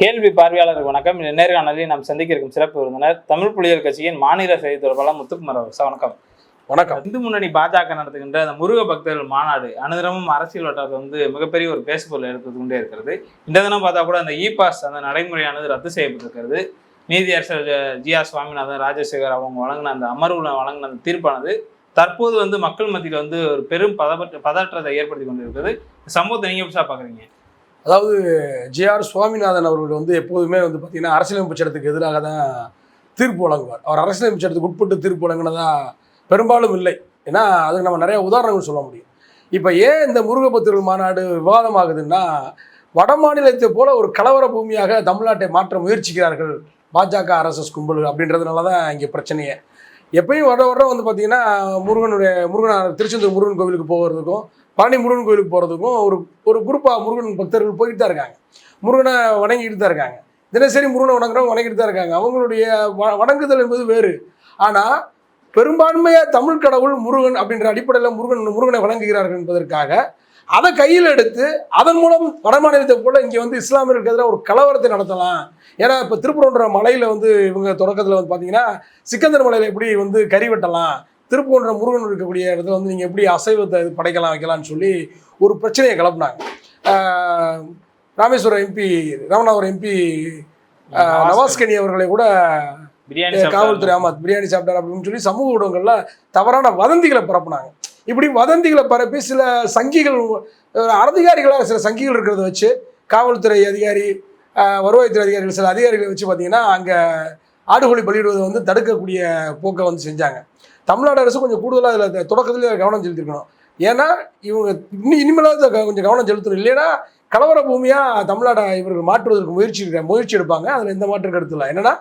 கேள்வி பார்வையாளருக்கு வணக்கம். இந்த நேர்காணலில் நாம் சந்திக்க இருக்கும் சிறப்பு விருந்தினர் தமிழ் புலிகள் கட்சியின் மாநில செய்தி தொடர்பாளர் முத்துக்குமார் சார் வணக்கம். வணக்கம். இந்து முன்னணி பாஜக நடத்துகின்ற அந்த முருக பக்தர்கள் மாநாடு அனுதினமும் அரசியல் வட்டாரத்தை வந்து மிகப்பெரிய ஒரு பேசுபொருள் எடுத்து கொண்டே இருக்கிறது. இந்த தினம் பார்த்தா கூட அந்த இ பாஸ் அந்த நடைமுறையானது ரத்து செய்யப்பட்டிருக்கிறது. நீதியரசர் ஜ- ஆர் சுவாமிநாதன் ராஜசேகர் அவங்க வழங்கின அந்த அமர்வுல வழங்கின அந்த தீர்ப்பானது தற்போது வந்து மக்கள் மத்தியில் வந்து ஒரு பெரும் பதப்பற்ற பதற்றத்தை ஏற்படுத்தி கொண்டிருக்கிறது. இந்த சம்பவத்தை நீங்க எப்படி சார் பாக்குறீங்க அதாவது ஜேஆர் சுவாமிநாதன் அவர்கள் வந்து எப்போதுமே வந்து பார்த்தீங்கன்னா அரசியலமைப்பு சட்டத்துக்கு எதிராக தான் தீர்ப்பு வழங்குவார். அவர் அரசியலமைப்பு சட்டத்துக்கு உட்பட்டு தீர்ப்பு வழங்கினதா பெரும்பாலும் இல்லை. ஏன்னா அதுக்கு நம்ம நிறைய உதாரணங்கள் சொல்ல முடியும். இப்போ ஏன் இந்த முருகபத்திரல் மாநாடு விவாதமாகுதுன்னா வட மாநிலத்தை போல ஒரு கலவர பூமியாக தமிழ்நாட்டை மாற்ற முயற்சிக்கிறார்கள் பாஜக ஆர்எஸ்எஸ் கும்பல் அப்படின்றதுனால தான் இங்கே பிரச்சனையே. எப்பயும் வர வர வந்து பார்த்திங்கன்னா முருகனுடைய முருகன் திருச்செந்தூர் முருகன் கோவிலுக்கு போகிறதுக்கும் பழனி முருகன் கோயிலுக்கு போகிறதுக்கும் ஒரு ஒரு குரூப்பாக முருகன் பக்தர்கள் போய்கிட்டு தான் இருக்காங்க. முருகனை வணங்கிட்டு தான் இருக்காங்க. தினசரி முருகனை வணங்குறவங்க வணங்கிட்டு தான் இருக்காங்க. அவங்களுடைய வ- வணங்குதல் என்பது வேறு. ஆனால் பெரும்பான்மையாக தமிழ் கடவுள் முருகன் அப்படின்ற அடிப்படையில் முருகன் முருகனை வணங்குகிறார்கள் என்பதற்காக அதை கையில் எடுத்து அதன் மூலம் வடமாநிலத்தை போல இங்கே வந்து இஸ்லாமியர்களுக்கு எதிராக ஒரு கலவரத்தை நடத்தலாம். ஏன்னா இப்போ திருப்பூர்ன்ற மலையில் வந்து இவங்க தொடக்கத்தில் வந்து பார்த்தீங்கன்னா சிக்கந்தர் மலையில் எப்படி வந்து கறி வெட்டலாம் திருப்பூன்ற முருகன் இருக்கக்கூடிய இடத்துல வந்து நீங்கள் எப்படி அசைவத்தை இது படைக்கலாம் வைக்கலாம்னு சொல்லி ஒரு பிரச்சனையை கிளப்புனாங்க. ராமேஸ்வரம் எம்பி ராமநாதபுரம் எம்பி நவாஸ்கனி அவர்களை கூட பிரியாணி காவல்துறை. ஆமா பிரியாணி சாப்பிட்டார் அப்படின்னு சொல்லி சமூக ஊடகங்கள்ல தவறான வதந்திகளை பரப்புனாங்க. இப்படி வதந்திகளை பரப்பி சில சங்கிகள் அதிகாரிகளாக சில சங்கிகள் இருக்கிறத வச்சு காவல்துறை அதிகாரி வருவாய்த்துறை அதிகாரிகள் சில அதிகாரிகளை வச்சு பார்த்தீங்கன்னா அங்கே ஆடுகோழி பலியிடுவதை வந்து தடுக்கக்கூடிய போக்கை வந்து செஞ்சாங்க. தமிழ்நாடு அரசு கொஞ்சம் கூடுதலாக அதில் தொடக்கத்திலே கவனம் செலுத்திருக்கணும். ஏன்னா இவங்க இன்னும் இனிமேலாவது கொஞ்சம் கவனம் செலுத்தணும். இல்லைன்னா கலவர பூமியாக தமிழ்நாடை இவர்கள் மாற்றுவதற்கு முயற்சி முயற்சி எடுப்பாங்க. அதில் எந்த மாற்று கருத்து இல்லை. என்னன்னா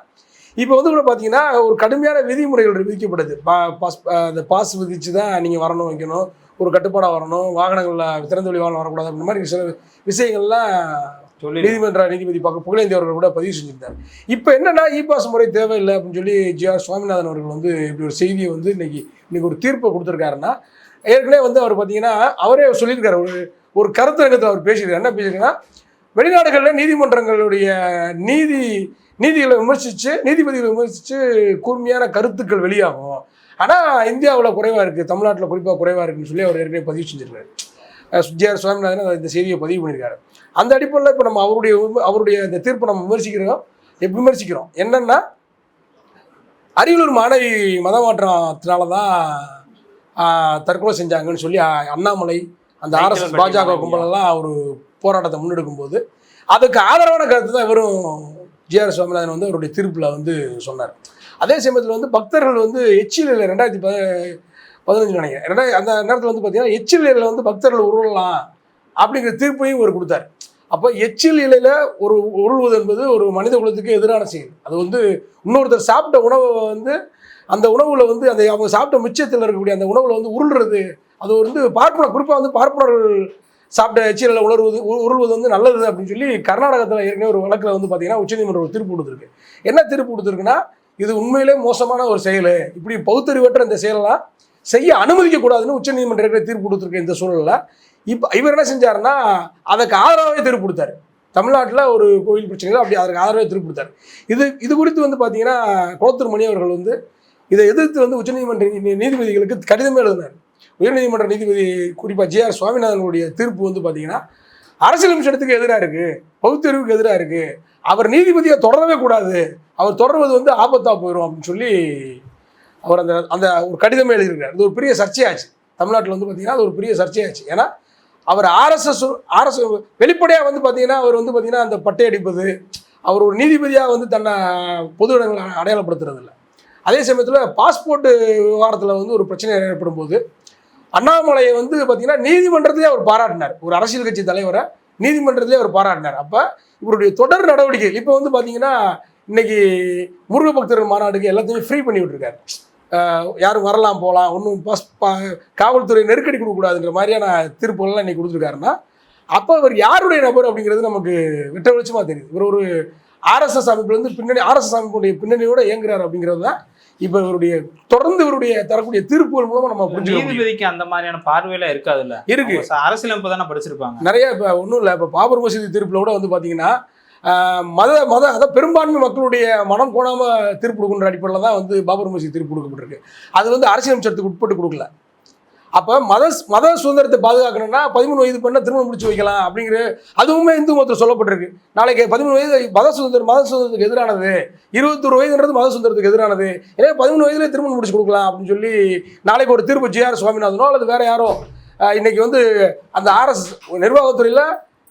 இப்போ வந்து கூட பார்த்தீங்கன்னா ஒரு கடுமையான விதிமுறைகள் விதிக்கப்படுது. பா பாஸ் அந்த பாஸ் விதித்து தான் நீங்கள் வரணும் வைக்கணும். ஒரு கட்டுப்பாடாக வரணும். வாகனங்களில் திறந்தவெளி வாகனம் வரக்கூடாது. அப்படின்ற மாதிரி சில விஷயங்கள்லாம் நீதிமன்ற நீதிபதி பார்க்க புகழேந்தி அவர்கள் கூட பதிவு செஞ்சிருந்தார். இப்போ என்னன்னா இ பாஸ் முறை தேவையில்லை அப்படின்னு சொல்லி ஜி ஆர் சுவாமிநாதன் அவர்கள் வந்து இப்படி ஒரு செய்தியை வந்து இன்னைக்கு இன்னைக்கு ஒரு தீர்ப்பை கொடுத்துருக்காருன்னா ஏற்கனவே வந்து அவர் பார்த்தீங்கன்னா அவரே சொல்லியிருக்காரு. ஒரு ஒரு கருத்தரங்கத்தில் அவர் பேசியிருக்காரு. என்ன பேசியிருக்காருன்னா வெளிநாடுகளில் நீதிமன்றங்களுடைய நீதி நீதிகளை விமர்சித்து நீதிபதிகளை விமர்சித்து கூர்மையான கருத்துக்கள் வெளியாகும். ஆனால் இந்தியாவில் குறைவாக இருக்குது தமிழ்நாட்டில் குறிப்பாக குறைவாக இருக்குன்னு சொல்லி அவர் ஏற்கனவே பதிவு செஞ்சிருக்காரு. ஜிஆர் சுவாமிநாதன் இந்த செய்தியை பதிவு பண்ணியிருக்காரு. அந்த அடிப்படையில் இப்போ நம்ம அவருடைய அவருடைய இந்த தீர்ப்பை நம்ம விமர்சிக்கிறோம். எப்ப விமர்சிக்கிறோம்? என்னன்னா அரியலூர் மாணவி மதமாற்றத்தினால தான் தற்கொலை செஞ்சாங்கன்னு சொல்லி அண்ணாமலை அந்த ஆர்எஸ்எஸ் பாஜக? கும்பலெல்லாம் ஒரு போராட்டத்தை முன்னெடுக்கும் போது அதுக்கு ஆதரவான கருத்து தான் இவரும் ஜிஆர் சுவாமிநாதன் வந்து அவருடைய தீர்ப்பில் வந்து சொன்னார். அதே சமயத்தில் வந்து பக்தர்கள் வந்து எச்சிலில் ரெண்டாயிரத்தி ப பதினஞ்சு நினைக்கிறேன் ரெண்டாயிரம் அந்த நேரத்தில் வந்து பார்த்தீங்கன்னா இலையில் வந்து பக்தர்கள் உருளலாம் அப்படிங்கிற தீர்ப்பையும் ஒரு கொடுத்தார். அப்போ எச்சில் இலையில் ஒரு உருள்வது என்பது ஒரு மனித குலத்துக்கு எதிரான செயல். அது வந்து இன்னொருத்தர் சாப்பிட்ட உணவை வந்து அந்த உணவில் வந்து அந்த அவங்க சாப்பிட்ட மிச்சத்தில் இருக்கக்கூடிய அந்த உணவில் வந்து உருள்றது அது வந்து பார்ப்பனர் குறிப்பாக வந்து பார்ப்பனர்கள் சாப்பிட்ட எச்சிலில் உணர்வது உ- உருள்வது வந்து நல்லது அப்படின்னு சொல்லி கர்நாடகத்தில் ஏற்கனவே ஒரு வழக்கில் வந்து பார்த்தீங்கன்னா உச்சநீதிமன்றம் ஒரு தீர்ப்பு கொடுத்துருக்கு. என்ன தீர்ப்பு கொடுத்துருக்குன்னா இது உண்மையிலே மோசமான ஒரு செயல். இப்படி பகுத்தறிவற்ற இந்த செயலெல்லாம் செய்ய அனுமதிக்க கூடாதுன்னு உச்சநீதிமன்றத்தில் தீர்ப்பு கொடுத்துருக்க இந்த சூழலில் இப்போ இவர் என்ன செஞ்சாருன்னா அதுக்கு ஆதரவாகவே தீர்ப்பு கொடுத்தாரு. தமிழ்நாட்டில் ஒரு கோவில் பிரச்சனைகள் அப்படி அதற்கு ஆதரவாக தீர்ப்பு கொடுத்தாரு. இது இது குறித்து வந்து பார்த்தீங்கன்னா குளத்தூர் மணி அவர்கள் வந்து இதை எதிர்த்து வந்து உச்சநீதிமன்ற நீதிபதிகளுக்கு கடிதமே எழுதினார். உயர்நீதிமன்ற நீதிபதி குறிப்பாக ஜிஆர் சுவாமிநாதனுடைய தீர்ப்பு வந்து பார்த்தீங்கன்னா அரசியல் நிமிஷத்துக்கு எதிராக இருக்குது பகுத்தறிவுக்கு எதிராக இருக்குது அவர் நீதிபதியை தொடரவே கூடாது அவர் தொடர்வது வந்து ஆபத்தாக போயிடும் அப்படின்னு சொல்லி அவர் அந்த அந்த ஒரு கடிதம் எழுதியிருக்கார் இது ஒரு பெரிய சர்ச்சையாச்சு. தமிழ்நாட்டில் வந்து பார்த்தீங்கன்னா அது ஒரு பெரிய சர்ச்சையாச்சு. ஏன்னா அவர் ஆர்எஸ்எஸ் ஆர்எஸ் வெளிப்படையாக வந்து பார்த்தீங்கன்னா அவர் வந்து பார்த்தீங்கன்னா அந்த பட்டை அடிப்பது அவர் ஒரு நீதிபதியாக வந்து தன்னை பொது இடங்களை அடையாளப்படுத்துறதில்ல. அதே சமயத்தில் பாஸ்போர்ட்டு விவகாரத்தில் வந்து ஒரு பிரச்சனை ஏற்படும் போது அண்ணாமலையை வந்து பார்த்தீங்கன்னா நீதிமன்றத்திலே அவர் பாராட்டினார். ஒரு அரசியல் கட்சி தலைவரை நீதிமன்றத்திலே அவர் பாராட்டினார். அப்போ இவருடைய தொடர் நடவடிக்கை இப்போ வந்து பார்த்தீங்கன்னா இன்னைக்கு முருக பக்தர்கள் மாநாடுக்கு எல்லாத்தையுமே ஃப்ரீ பண்ணி விட்டுருக்காரு. யாரும் வரலாம் போகலாம் ஒன்றும் பாஸ் காவல்துறை நெருக்கடி கொடுக்கக்கூடாதுன்ற மாதிரியான தீர்ப்புகள்லாம் இன்னைக்கு கொடுத்துருக்காருன்னா அப்போ இவர் யாருடைய நபர் அப்படிங்கிறது நமக்கு வெட்ட வெளிச்சமாக தெரியுது. இவர் ஒரு ஆர்எஸ்எஸ் அமைப்புலேருந்து பின்னணி ஆர்எஸ்எஸ் அமைப்புடைய பின்னணியோட இயங்குறாரு அப்படிங்கிறது தான் இப்போ இவருடைய தொடர்ந்து இவருடைய தரக்கூடிய தீர்ப்புகள் மூலமா நம்ம புரிஞ்சுக்க முடியும். நீதிபதிக்கு அந்த மாதிரியான பார்வையெல்லாம் இருக்காதுல்ல? இருக்கு. அரசியலமைப்பு தானே படிச்சிருப்பாங்க. நிறைய இப்போ ஒன்றும் இல்லை இப்போ பாபர் மசூதி தீர்ப்பில் கூட வந்து பார்த்தீங்கன்னா மத மத அதாவது பெரும்பான்மை மக்களுடைய மனம் கோணாமல் தீர்ப்பு கொடுக்குன்ற அடிப்படையில் தான் வந்து பாபர் மசீத் தீர்ப்பு கொடுக்கப்பட்டிருக்கு. அது வந்து அரசியலமைச்சரத்துக்கு உட்பட்டு கொடுக்கல. அப்போ மத மத சுதந்திரத்தை பாதுகாக்கணும்னா பதிமூணு வயது பண்ண திருமணம் முடிச்சு வைக்கலாம் அப்படிங்கிற அதுவுமே இந்து மதத்தில் சொல்லப்பட்டிருக்கு. நாளைக்கு பதிமூணு வயது மத சுதந்திரம் மத சுதந்திரத்துக்கு எதிரானது இருபத்தொரு வயதுன்றது மத சுதந்திரத்துக்கு எதிரானது ஏன்னா பதிமூணு வயதுலேயே திருமணம் முடிச்சு கொடுக்கலாம் அப்படின்னு சொல்லி நாளைக்கு ஒரு தீர்ப்பு ஜிஆர் சுவாமிநாதனோ அல்லது வேற யாரோ இன்றைக்கி இன்னைக்கு வந்து அந்த ஆர்எஸ் நிர்வாகத்துறையில்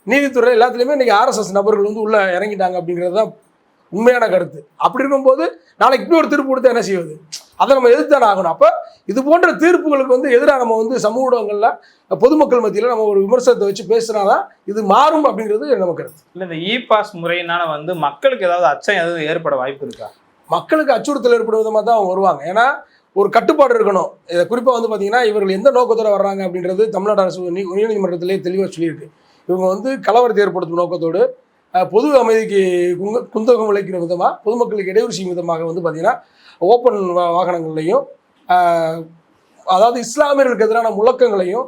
நீதித்துறை எல்லாத்துலேயுமே இன்னைக்கு ஆர்எஸ்எஸ் நபர்கள் வந்து உள்ள இறங்கிட்டாங்க அப்படிங்கிறது தான் உண்மையான கருத்து. அப்படி இருக்கும்போது நாளைக்கு இப்படி ஒரு தீர்ப்பு கொடுத்தா என்ன செய்வது? அதை நம்ம எதிர்த்தானே ஆகணும். அப்போ இது போன்ற தீர்ப்புகளுக்கு வந்து எதிராக நம்ம வந்து சமூக ஊடகங்களில் பொதுமக்கள் மத்தியில் நம்ம ஒரு விமர்சனத்தை வச்சு பேசினாதான் இது மாறும் அப்படிங்கிறது நம்ம கருத்து. இல்ல இந்த இ பாஸ் முறையினால வந்து மக்களுக்கு ஏதாவது அச்சம் எதுவும் ஏற்பட வாய்ப்பு இருக்கா? மக்களுக்கு அச்சுறுத்தல் ஏற்படும் விதமாக தான் அவங்க வருவாங்க. ஏன்னா ஒரு கட்டுப்பாடு இருக்கணும். இதை குறிப்பாக வந்து பார்த்தீங்கன்னா இவர்கள் எந்த நோக்கத்தோட வர்றாங்க அப்படின்றது தமிழ்நாடு அரசு உயர் உயர்நீதிமன்றத்திலே தெளிவாக சொல்லியிருக்கு. இவங்க வந்து கலவரத்தை ஏற்படுத்தும் நோக்கத்தோடு பொது அமைதிக்கு குங்க குந்தகம் விளைக்கிற விதமாக பொதுமக்களுக்கு இடையூறு செய்யும் விதமாக வந்து பார்த்திங்கன்னா ஓப்பன் வாகனங்கள்லையும் அதாவது இஸ்லாமியர்களுக்கு எதிரான முழக்கங்களையும்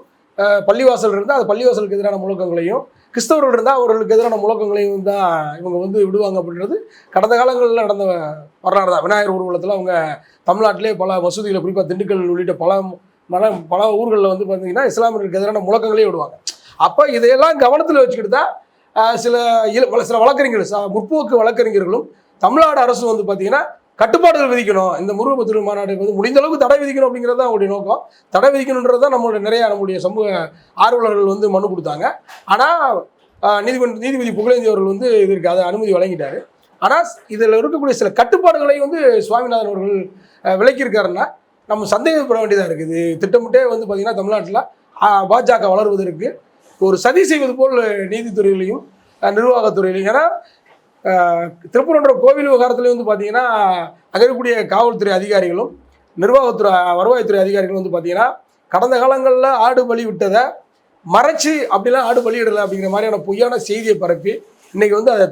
பள்ளிவாசல் இருந்தால் அது பள்ளிவாசலுக்கு எதிரான முழக்கங்களையும் கிறிஸ்தவர்கள் இருந்தால் அவர்களுக்கு எதிரான முழக்கங்களையும் தான் இவங்க வந்து விடுவாங்க அப்படின்றது கடந்த காலங்களில் நடந்த வரலாறு தான். விநாயகர் ஊர்வலத்தில் அவங்க தமிழ்நாட்டிலே பல மசூதிகளை குறிப்பாக திண்டுக்கல் உள்ளிட்ட பல மல பல ஊர்களில் வந்து பார்த்தீங்கன்னா இஸ்லாமியர்களுக்கு எதிரான முழக்கங்களே விடுவாங்க. அப்போ இதையெல்லாம் கவனத்தில் வச்சுக்கிட்டு தான் சில இல- சில வழக்கறிஞர்கள் ச- முற்போக்கு வழக்கறிஞர்களும் தமிழ்நாடு அரசு வந்து பார்த்தீங்கன்னா கட்டுப்பாடுகள் விதிக்கணும். இந்த முருகப்பு திரு மாநாடு வந்து முடிந்த அளவுக்கு தடை விதிக்கணும் அப்படிங்கிறது தான் அவங்களுடைய நோக்கம். தடை விதிக்கணுன்றது தான் நம்மளுடைய நிறைய நம்முடைய சமூக ஆர்வலர்கள் வந்து மனு கொடுத்தாங்க. ஆனால் நீதிமன்ற நீதிபதி புகழேந்தி அவர்கள் வந்து இதற்கு அதை அனுமதி வழங்கிட்டார். ஆனால் இதில் இருக்கக்கூடிய சில கட்டுப்பாடுகளை வந்து சுவாமிநாதன் அவர்கள் விளக்கியிருக்காருன்னா நம்ம சந்தேகப்பட வேண்டியதாக இருக்குது. திட்டமிட்டே வந்து பார்த்திங்கன்னா தமிழ்நாட்டில் பாஜக வளர்வதற்கு ஒரு சதி செய்வது போல் நீதித்துறையிலையும் நிர்வாகத்துறையிலையும். ஏன்னா அஹ், கோவில் விவகாரத்துலேயும் வந்து பார்த்தீங்கன்னா அங்கே இருக்கக்கூடிய காவல்துறை அதிகாரிகளும் நிர்வாகத்துறை வருவாய்த்துறை அதிகாரிகளும் வந்து பார்த்தீங்கன்னா கடந்த காலங்களில் ஆடு பலி விட்டதை மறைச்சு அப்படிலாம் ஆடு பலியிடலை அப்படிங்கிற மாதிரியான பொய்யான செய்தியை பரப்பி இன்றைக்கி வந்து அதை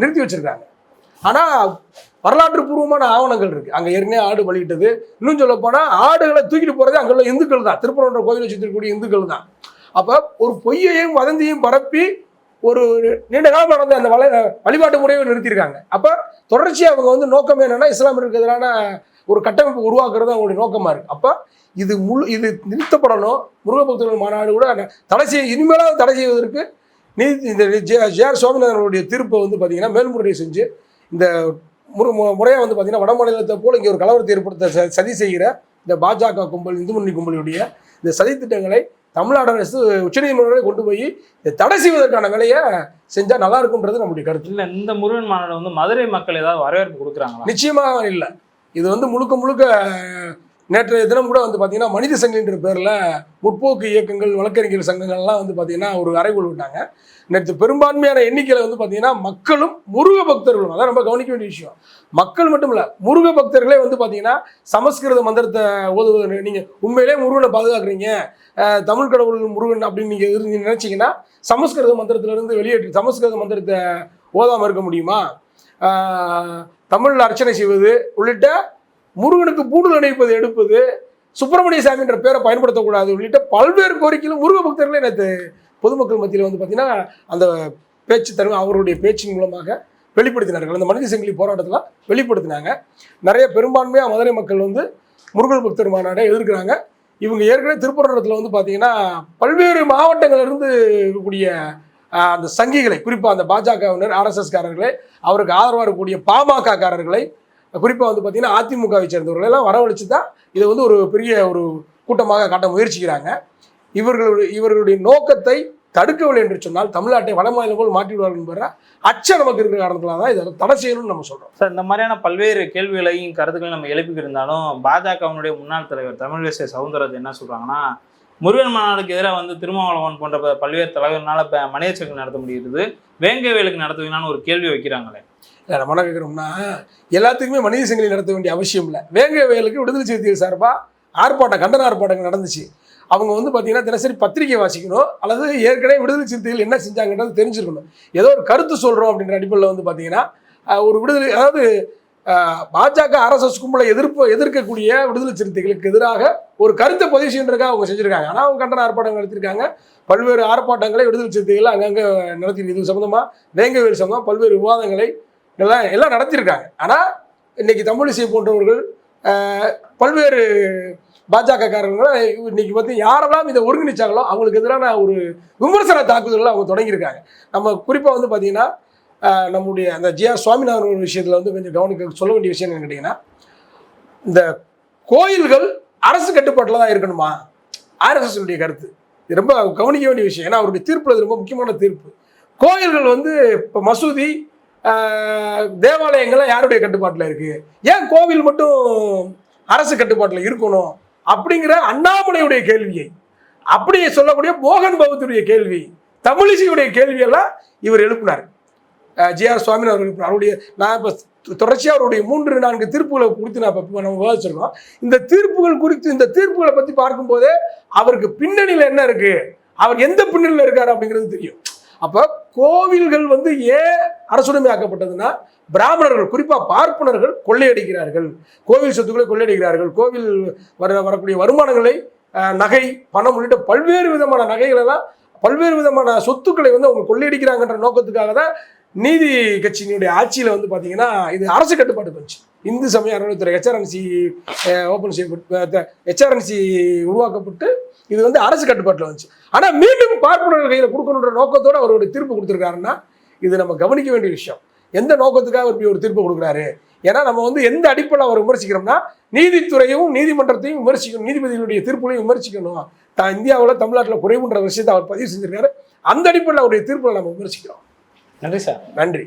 நிறுத்தி வச்சுருக்காங்க. ஆனால் வரலாற்று பூர்வமான ஆவணங்கள் இருக்குது அங்கே ஏற்கனவே ஆடு பலியிட்டது இன்னும் சொல்ல போனால் ஆடுகளை தூக்கிட்டு போகிறது அங்கே உள்ள இந்துக்கள் தான். திருப்பரங்குன்ற கோவில் சுற்றி இருக்கக்கூடிய இந்துக்கள் தான். அப்போ ஒரு பொய்யையும் வதந்தியும் பரப்பி ஒரு நீண்ட காலம் நடந்த அந்த வள வழிபாட்டு முறையை நிறுத்தியிருக்காங்க. அப்போ தொடர்ச்சியாக அவங்க வந்து நோக்கம் என்னென்னா இஸ்லாமியருக்கு எதிரான ஒரு கட்டமைப்பு உருவாக்குறது அவங்களுடைய நோக்கமாக இருக்குது அப்போ இது முழு இது நிறுத்தப்படணும். முருகபக்தர்கள் மாநாடு கூட தடை செய்ய இனிமேலாவது தடை செய்வதற்கு நீதி இந்த ஜே- ஜேஆர் சுவாமிநாதனுடைய தீர்ப்பை வந்து பார்த்தீங்கன்னா மேல்முறையை செஞ்சு இந்த முறை முறையாக வந்து பார்த்தீங்கன்னா வட மாநிலத்தை போல இங்கே ஒரு கலவரத்தை ஏற்படுத்த ச- சதி செய்கிற இந்த பாஜக கும்பல் இந்து முன்னணி கும்பலுடைய இந்த சதி திட்டங்களை தமிழ்நாடு அரசு உச்சநீதிமன்றம் கொண்டு போய் தடை செய்வதற்கான வேலையை செஞ்சால் நல்லா இருக்கும்ன்றது நம்முடைய கருத்து. இல்ல இந்த முருகன் மாநாடு வந்து மதுரை மக்கள் ஏதாவது வரவேற்பு கொடுக்குறாங்களா? நிச்சயமாக இல்லை. இது வந்து முழுக்க முழுக்க நேற்றைய தினம் கூட வந்து பார்த்தீங்கன்னா மனித சங்கின்ற பேரில் முற்போக்கு இயக்கங்கள் வழக்கறிஞர் சங்கங்கள்லாம் வந்து பார்த்தீங்கன்னா ஒரு அறைகோள் விட்டாங்க. நேற்று பெரும்பான்மையான எண்ணிக்கையில் வந்து பார்த்தீங்கன்னா மக்களும் முருக பக்தர்களும் அதான் ரொம்ப கவனிக்க வேண்டிய விஷயம். மக்கள் மட்டும் இல்லை முருக பக்தர்களே வந்து பார்த்தீங்கன்னா சமஸ்கிருத மந்திரத்தை ஓதுவது நீங்கள் உண்மையிலே முருகனை பாதுகாக்கிறீங்க தமிழ் கடவுள் முருகன் அப்படின்னு நீங்கள் இருந்து நினச்சிங்கன்னா சமஸ்கிருத மந்திரத்திலிருந்து வெளியேற்றி சமஸ்கிருத மந்திரத்தை ஓதாமல் இருக்க முடியுமா? தமிழில் அர்ச்சனை செய்வது உள்ளிட்ட முருகனுக்கு பூணூல் அணிவிப்பது எடுப்பது சுப்பிரமணிய சாமின்ற பேரை பயன்படுத்தக்கூடாது உள்ளிட்ட பல்வேறு கோரிக்கையிலும் முருக பக்தர்களே நேற்று பொதுமக்கள் மத்தியில் வந்து பார்த்தீங்கன்னா அந்த பேச்சு தரும் அவருடைய பேச்சின் மூலமாக வெளிப்படுத்தினார்கள். அந்த மனித சங்கிலி போராட்டத்தில் வெளிப்படுத்தினாங்க. நிறைய பெரும்பான்மையாக மதுரை மக்கள் வந்து முருகன் பக்தர் மாநாடை எதிர்க்கிறாங்க. இவங்க ஏற்கனவே திருப்பரங்கத்தில் வந்து பார்த்தீங்கன்னா பல்வேறு மாவட்டங்களிலிருந்து இருக்கக்கூடிய அந்த சங்கிகளை குறிப்பாக அந்த பாஜகவினர் ஆர்எஸ்எஸ்காரர்களை அவருக்கு ஆதரவாக இருக்கக்கூடிய பாமக காரர்களை குறிப்பாக வந்து பார்த்தீங்கன்னா அதிமுகவை சேர்ந்தவர்கள் எல்லாம் வரவழைச்சு தான் இதை வந்து ஒரு பெரிய ஒரு கூட்டமாக காட்ட முயற்சிக்கிறாங்க. இவர்களுடைய இவர்களுடைய நோக்கத்தை தடுக்கவில்லை என்று சொன்னால் தமிழ்நாட்டை வட மாநிலம் போல் மாற்றிவிடுவார்கள் என்பற அச்சம் நமக்கு இருக்கிற காரணத்தில் தான் இதை தடை செய்யணும்னு நம்ம சொல்கிறோம் சார் இந்த மாதிரியான பல்வேறு கேள்விகளையும் கருத்துக்களையும் நம்ம எழுப்பிக்கிருந்தாலும் பாஜகவினுடைய முன்னாள் தலைவர் தமிழிசை சவுந்தரராஜன் என்ன சொல்கிறாங்கன்னா முருகன் மாநாடுக்கு எதிராக வந்து திருமாவளவன் போன்ற ப- பல்வேறு தலைவர்களால் இப்போ மனித நடத்த முடியுது வேங்கவேலுக்கு நடத்துவீங்கன்னு ஒரு கேள்வி வைக்கிறாங்களே. நான் மன கேட்குறோம்னா எல்லாத்துக்குமே மனித சங்கிலி நடத்த வேண்டிய அவசியம் இல்லை. வேங்கை வயலுக்கு விடுதலை சிறுத்தைகள் சார்பாக ஆர்ப்பாட்டம் கண்டன ஆர்ப்பாட்டங்கள் நடந்துச்சு. அவங்க வந்து பார்த்தீங்கன்னா தினசரி பத்திரிகை வாசிக்கணும் அல்லது ஏற்கனவே விடுதலை சிறுத்தைகள் என்ன செஞ்சாங்கன்றது தெரிஞ்சிருக்கணும் ஏதோ ஒரு கருத்து சொல்கிறோம் அப்படின்ற அடிப்படையில் வந்து பார்த்தீங்கன்னா ஒரு விடுதலை அதாவது பாஜக ஆர்எஸ்எஸ் கும்பலை எதிர்ப்பு எதிர்க்கக்கூடிய விடுதலை சிறுத்தைகளுக்கு எதிராக ஒரு கருத்தை பதிவு செய்யறதுக்காக அவங்க செஞ்சுருக்காங்க. ஆனால் அவங்க கண்டன ஆர்ப்பாட்டம் நடத்திருக்காங்க. பல்வேறு ஆர்ப்பாட்டங்களை விடுதலை சிறுத்தைகள் அங்கங்கே நடத்தி இது சம்மந்தமாக வேங்கவேல் சம்மந்தமாக பல்வேறு விவாதங்களை எல்லாம் எல்லாம் நடத்தியிருக்காங்க ஆனால் இன்னைக்கு தமிழிசை போன்றவர்கள் பல்வேறு பாஜகக்காரர்கள் இன்னைக்கு வந்து யாரெல்லாம் இதை ஒருங்கிணைச்சாங்களோ அவங்களுக்கு எதிரான ஒரு விமர்சன தாக்குதல்கள் அவங்க தொடங்கியிருக்காங்க. நம்ம குறிப்பாக வந்து பார்த்தீங்கன்னா நம்முடைய அந்த ஜிஆர் சுவாமிநாதன் ஒரு விஷயத்தில் வந்து கொஞ்சம் கவனிக்க சொல்ல வேண்டிய விஷயம் என்னன்னு கேட்டிங்கன்னா இந்த கோயில்கள் அரசு கட்டுப்பாட்டில் தான் இருக்கணுமா? ஆர்எஸ்எஸ்னுடைய கருத்து. இது ரொம்ப கவனிக்க வேண்டிய விஷயம். ஏன்னா அவருடைய தீர்ப்பு அது ரொம்ப முக்கியமான தீர்ப்பு. கோயில்கள் வந்து இப்போ மசூதி தேவாலயங்கள்லாம் யாருடைய கட்டுப்பாட்டில் இருக்குது ஏன் கோவில் மட்டும் அரசு கட்டுப்பாட்டில் இருக்கணும்? அப்படிங்கிற அண்ணாமலையுடைய கேள்வியை அப்படி சொல்லக்கூடிய மோகன் பகவத்துடைய கேள்வி தமிழிசையுடைய கேள்வியெல்லாம் இவர் எழுப்பினார். ஜிஆர் சுவாமிநாதன் அவர்கள் எழுப்பினார். அவருடைய நான் இப்போ தொடர்ச்சியாக அவருடைய மூன்று நான்கு தீர்ப்புகளை குறித்து நான் இப்போ நம்ம விவாதிச்சிருக்கோம். இந்த தீர்ப்புகள் குறித்து இந்த தீர்ப்புகளை பற்றி பார்க்கும்போதே அவருக்கு பின்னணியில் என்ன இருக்குது அவர் எந்த பின்னணியில் இருக்கார் அப்படிங்கிறது தெரியும். அப்போ கோவில்கள் வந்து ஏன் அரசுடைமையாக்கப்பட்டதுன்னா பிராமணர்கள் குறிப்பாக பார்ப்பனர்கள் கொள்ளையடிக்கிறார்கள். கோவில் சொத்துக்களை கொள்ளையடிக்கிறார்கள். கோவில் வர வரக்கூடிய வருமானங்களை நகை பணம் உள்ளிட்ட பல்வேறு விதமான நகைகள் எல்லாம் பல்வேறு விதமான சொத்துக்களை வந்து அவங்க கொள்ளையடிக்கிறாங்கன்ற நோக்கத்துக்காக தான் நீதி கட்சியினுடைய ஆட்சியில் வந்து பார்த்தீங்கன்னா இது அரசு கட்டுப்பாடு வந்துச்சு. இந்து சமய அறநிலைத்துறை ஹெச்ஆர்என்சி ஓப்பன் செய்யப்பட்டு ஹெச்ஆர்என்சி உருவாக்கப்பட்டு இது வந்து அரசு கட்டுப்பாட்டில் வந்துச்சு. ஆனால் மீண்டும் பார்ப்பனர் கையில் கொடுக்கணுன்ற நோக்கத்தோட அவருடைய தீர்ப்பு கொடுத்துருக்காருன்னா இது நம்ம கவனிக்க வேண்டிய விஷயம். எந்த நோக்கத்துக்காக அவர் ஒரு தீர்ப்பு கொடுக்குறாரு? ஏன்னா நம்ம வந்து எந்த அடிப்படையில் அவர் விமர்சிக்கிறோம்னா நீதித்துறையும் நீதிமன்றத்தையும் விமர்சிக்கணும் நீதிபதிகளுடைய தீர்ப்புகளையும் விமர்சிக்கணும். தான் இந்தியாவில் தமிழ்நாட்டில் குறைவுன்ற விஷயத்தை அவர் பதிவு செஞ்சிருக்காரு. அந்த அடிப்படையில் அவருடைய தீர்ப்புகளை நம்ம விமர்சிக்கிறோம். நன்றி சார். நன்றி.